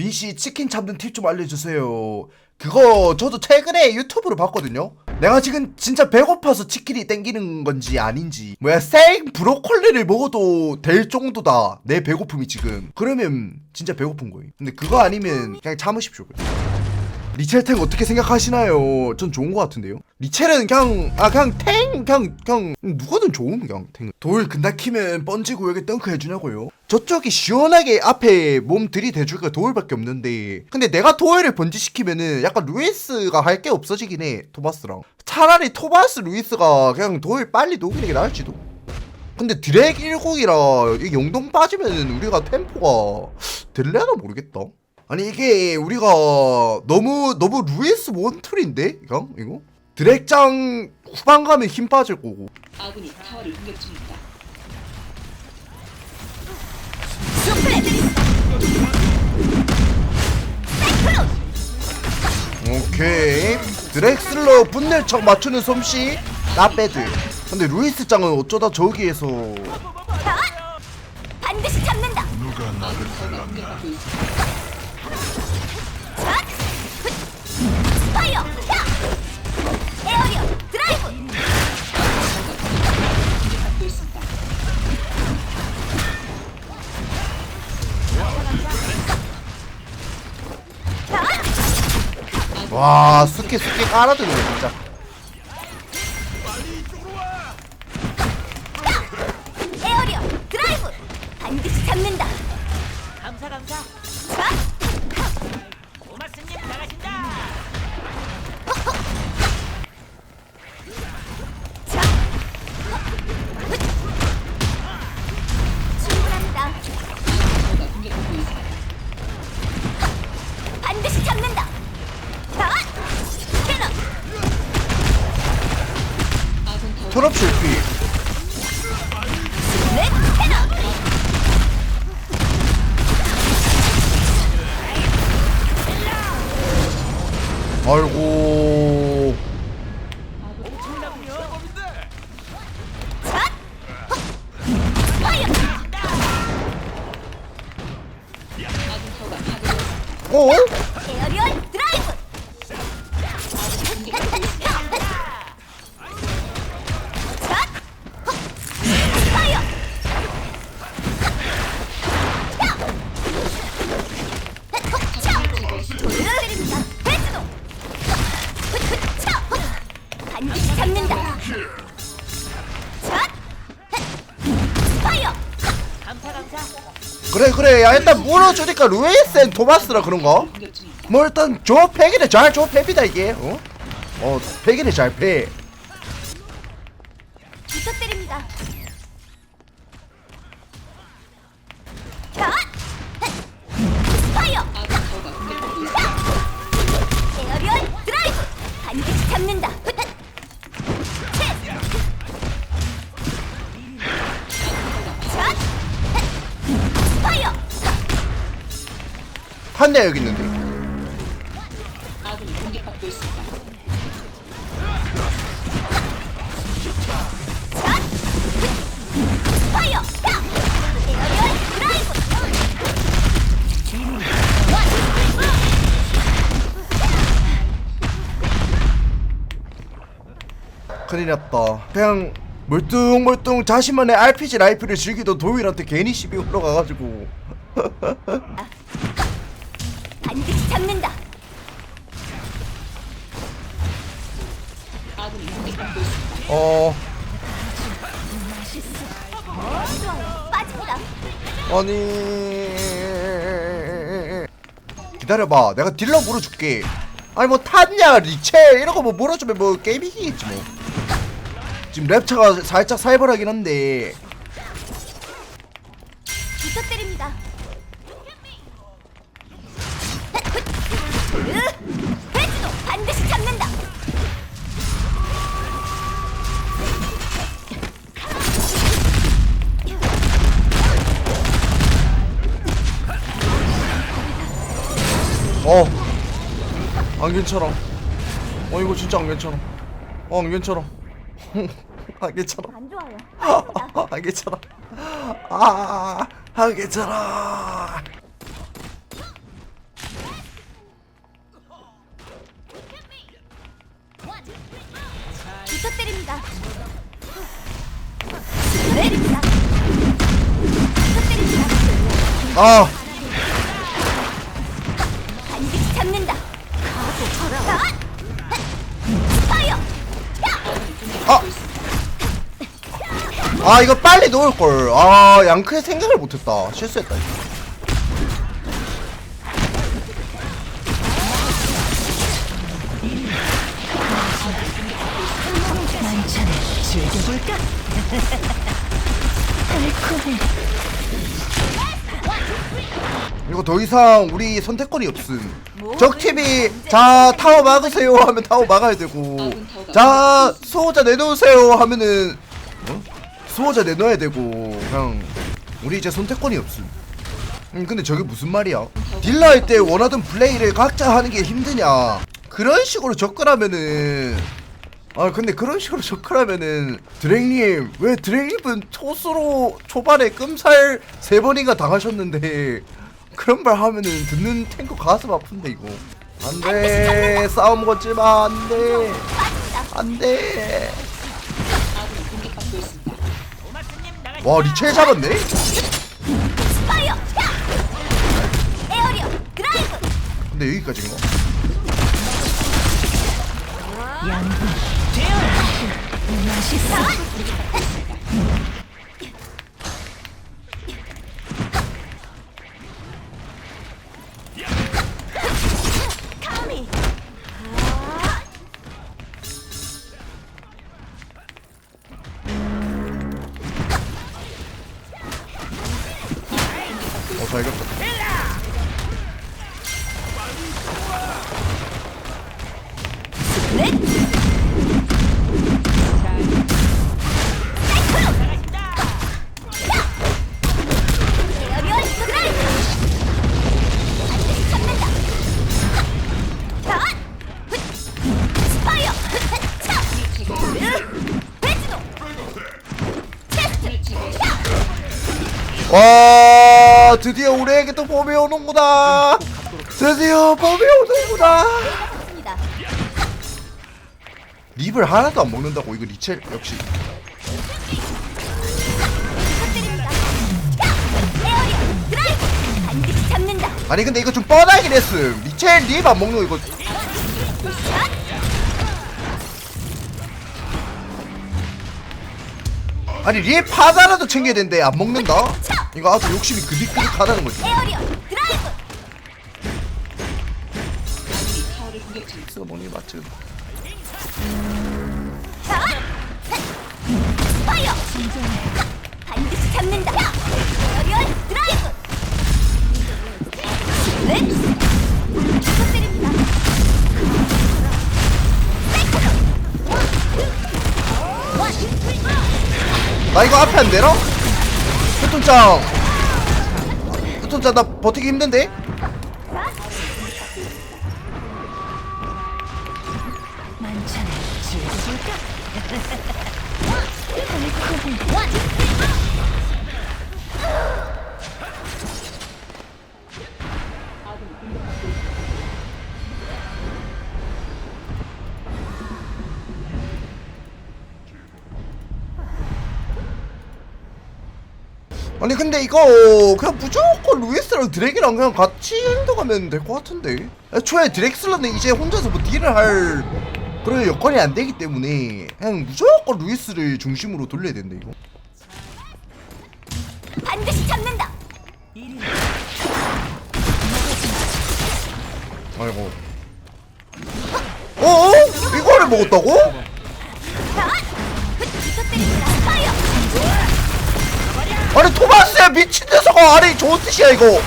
BC 치킨 잡는 팁 좀 알려주세요. 그거 저도 최근에 유튜브로 봤거든요. 내가 지금 진짜 배고파서 치킨이 땡기는 건지 아닌지. 뭐야 생 브로콜리를 먹어도 될 정도다. 내 배고픔이 지금. 그러면 진짜 배고픈 거예요. 근데 그거 아니면 그냥 참으십시오 리첼 탱 어떻게 생각하시나요? 전 좋은 것 같은데요. 리첼은 그냥 아 그냥 탱 그냥 그냥 누구든 좋은 그냥 탱. 돌 근다 키면 번지고 여기 덩크 해주냐고요? 저쪽이 시원하게 앞에 몸 들이대줄 거 돌밖에 없는데 근데 내가 도일을 번지시키면은 약간 루이스가 할 게 없어지긴 해 토마스랑. 차라리 토마스 루이스가 그냥 도일 빨리 녹이는 게 나을지도. 근데 드랙 10이라 이 용동 빠지면 우리가 템포가 될래나 모르겠다. 아니 이게 우리가 너무 너무 루이스 원툴인데? 이거? 이거? 드랙장 후반 가면 힘 빠질 거고. 아군이 타워를 공격 중입니다. 오케이. 드렉슬러 분낼 척 맞추는 솜씨. 나 배드. 근데 루이스 짱은 어쩌다 저기에서 반드시 잡는다. 타워가 공격받고 있 와 스키 스키 깔아드네 진짜 어 일단 물어주니까 토마스라 그런가? 공격 중입니다. 뭐 일단 조 패기를 잘조 패비다 이게 어? 어 패기를 잘패 부탁드립니다. 에어리얼 드라이브! 반드시 잡는다. 한 대 여기 있는데! 큰일 났다 그냥 멀뚱멀뚱 자신만의 RPG 라이프를 즐기던 도일한테 괜히 시비 올라가가지고 반드시 잡는다. 어 좋아요. 빠집니다. 아니 기다려봐 내가 딜러 물어줄게 아니 뭐 탔냐 리첼 이런 거 뭐 물어주면 뭐 게임 이기겠지 뭐 지금 랩차가 살짝 살벌하긴 한데 부탁드립니다. 안 괜찮아. 어 이거 진짜 안 괜찮아. 어, 안 괜찮아. 안 괜찮아. 안 좋아요. 안 괜찮아. 아안 괜찮아. 부탁드립니다 내립니다. 부탁드립니다. 아. 아! 아 이거 빨리 놓을걸 아 양크의 생각을 못했다 실수했다 이거. 더 이상 우리 선택권이 없음 적팀이 자 타워 막으세요 하면 타워 막아야 되고 자 수호자 내놓으세요 하면은 어? 수호자 내놔야 되고 그냥 우리 이제 선택권이 없음. 음, 근데 저게 무슨 말이야? 딜러 할 때 원하던 플레이를 각자 하는 게 힘드냐? 그런 식으로 접근하면은 아 근데 그런 식으로 접근하면은 드랭님 왜 드랭님은 초수로 초반에 끔살 세 번인가 당하셨는데 그런 말 하면은 듣는 탱커 가슴 아픈데 이거. 안돼. 싸움 걷지마 안돼 안돼. 와 리첼 잡았네. 근데 여기까지인 거 와 드디어 우리에게 또 봄이 오는구나. 드디어 봄이 오는구나. 립을 하나도 안 먹는다고 이거 리첼? 역시. 아니 근데 이거 좀 뻔하긴 했음. 리첼 립 안 먹는 거 이거 아니 립 하나라도 챙겨야 되는데 안 먹는다? 이거 아주 욕심이 그득그득하다는 거지. 쓰가 먹는 게 맞지 자. 파이어. 반드시 잡는다. 나 이거 앞에 안 되나? 후톤짱 후톤짱 나 버티기 힘든데? 아니 근데 이거 그냥 무조건 루이스랑 드랙이랑 그냥 같이 핸드 가면 될 것 같은데 애초에 드렉슬러는 이제 혼자서 뭐 딜을 할 그런 여건이 안 되기 때문에 그냥 무조건 루이스를 중심으로 돌려야 된다 이거 반드시 잡는다. 아이고 어? 이거를 먹었다고? 아니 토마스야 미친 녀석아 아니 좋은 뜻이야 이거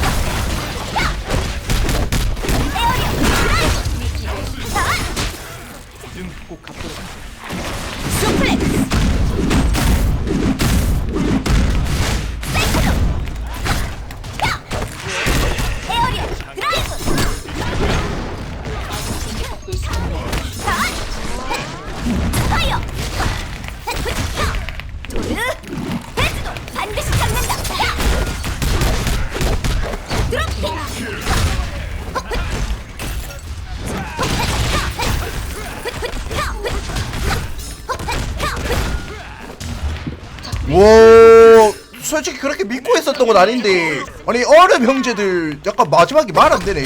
솔직히 그렇게 믿고 있었던 건 아닌데. 아니 얼음 형제들 약간 마지막에 말 안 되네.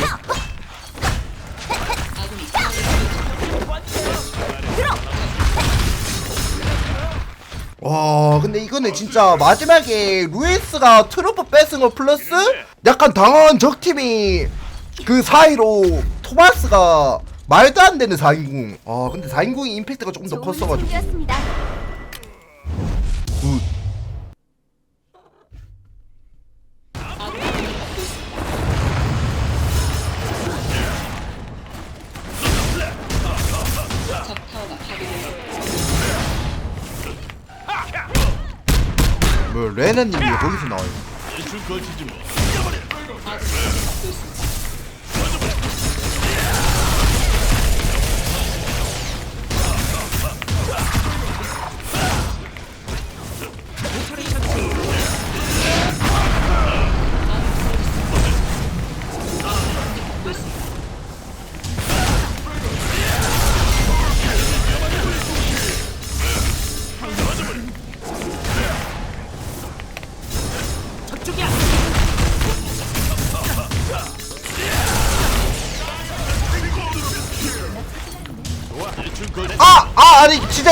와 근데 이거는 진짜 마지막에 루이스가 트루프 뺏은 거 플러스 약간 당황한 적팀이 그 사이로 토마스가 말도 안 되는 4인궁. 아 근데 4인궁이 임팩트가 조금 더 컸어가지고 레나님이 왜 거기서 나와요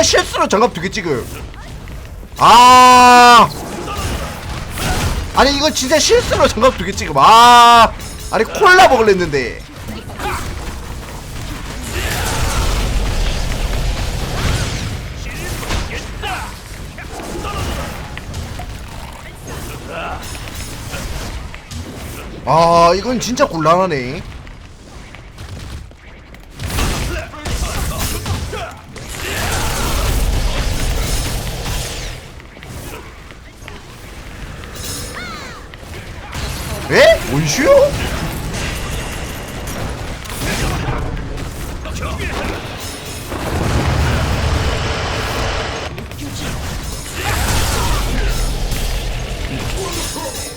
실수로 장갑 두 개 찍음 아. 아니 이건 진짜 실수로 장갑 두 개 찍음 아. 아니 콜라 먹으려 했는데. 아 이건 진짜 곤란하네 에? 원슈?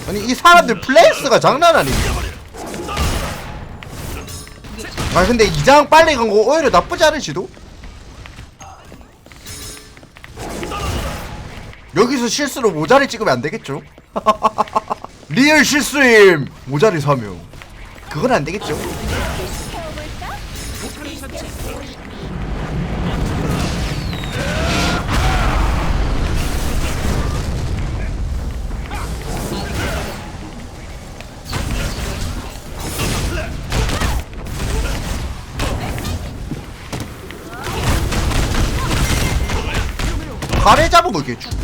아니 이 사람들 플레이스가 장난 아니네 아 근데 이장 빨리 간 거 오히려 나쁘지 않을지도? 여기서 실수로 모자리 찍으면 안 되겠죠? 리얼 실수임 모자리 사명 그건 안 되겠죠? 가래 잡으면 이겠죠 더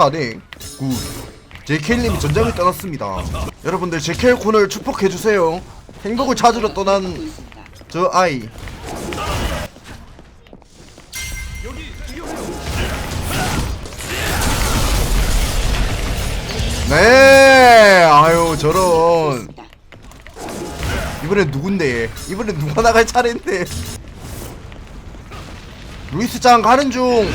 4대 9 JK님이 전장을 떠났습니다. 여러분들 JK 콘을 축복해주세요. 행복을 찾으러 떠난 저 아이. 네 아유 저런. 이번엔 누군데? 이번엔 누가 나갈 차례인데? 루이스 짱 가는 중.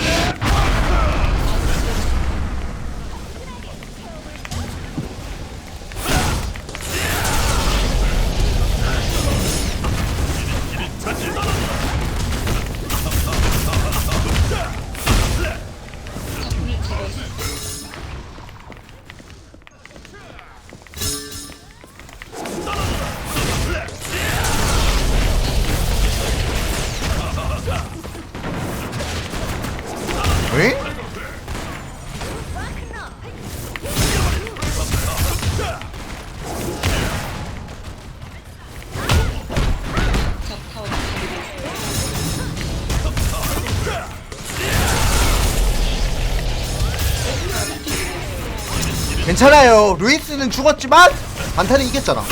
괜찮아요. 루이스는 죽었지만 안타는 이겼잖아.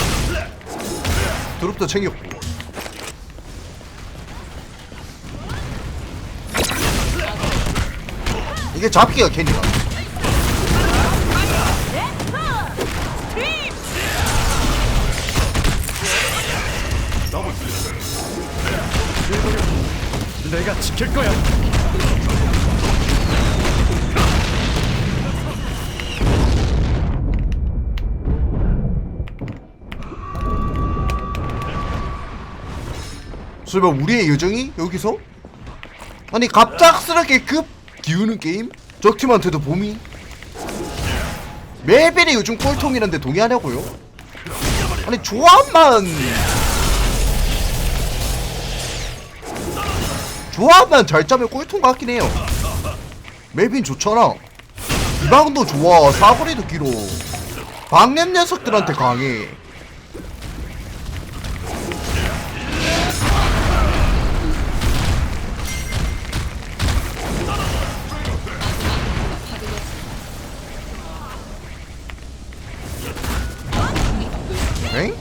드롭도 챙겼고. 이게 잡기가 캐니가 지킬 거야. 설마 우리의 요정이 여기서? 아니 갑작스럽게 급 기우는 게임? 적팀한테도 봄이? 멜벨이 요즘 꼴통이란데 동의하냐고요? 아니 조합만 조합만 잘 짜면 꼴통 같긴 해요 멜빈 좋잖아 이방도 좋아 사거리도 길어 방냄 녀석들한테 강해 엥?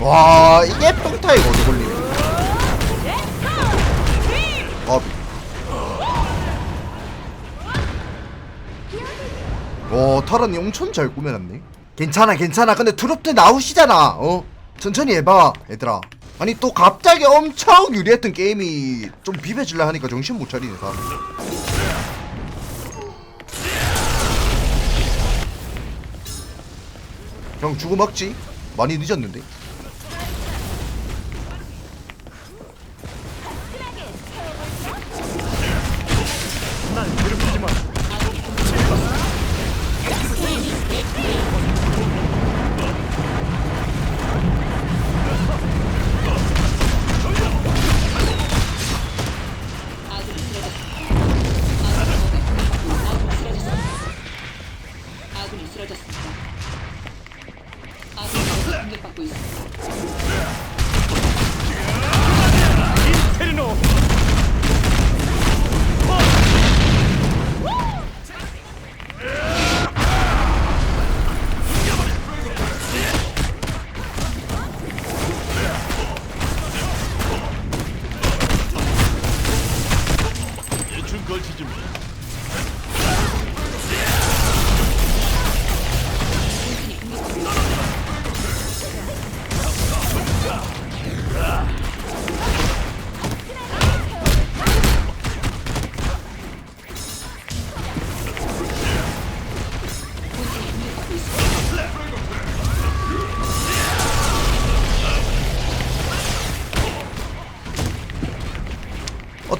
와 이게 평타이가 어디 걸리네 아 와, 타란이 엄청 잘 꾸며놨네. 괜찮아, 괜찮아. 근데 트롭들 나오시잖아. 어? 천천히 해봐, 얘들아. 아니 또 갑자기 엄청 유리했던 게임이 좀 비벼질라 하니까 정신 못 차리네, 사람. 형 주고 먹지? 많이 늦었는데.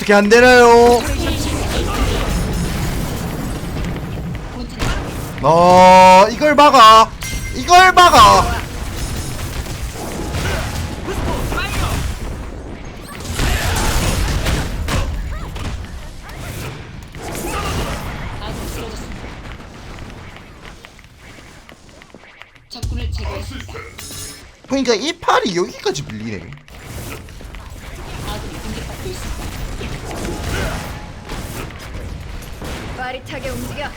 어떻게 안 되나요? 어, 이걸 막아. 이걸 막아. 그러니까 이 팔이 여기까지 밀리네. 빠릿하게 움직여.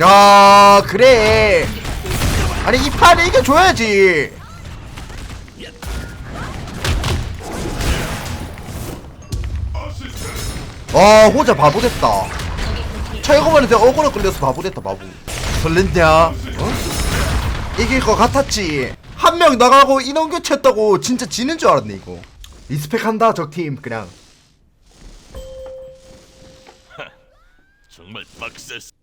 야, 그래. 아니 이 팔을 이겨줘야지. 아, 혼자 바보 됐다. 최고만에 내가 억울로 끌려서 바보 됐다, 바보. 설렌냐? 어? 이길 것 같았지. 한 명 나가고 인원 교체했다고 진짜 지는 줄 알았네 이거. 리스펙한다 적팀 그냥. 정말 빡셌어.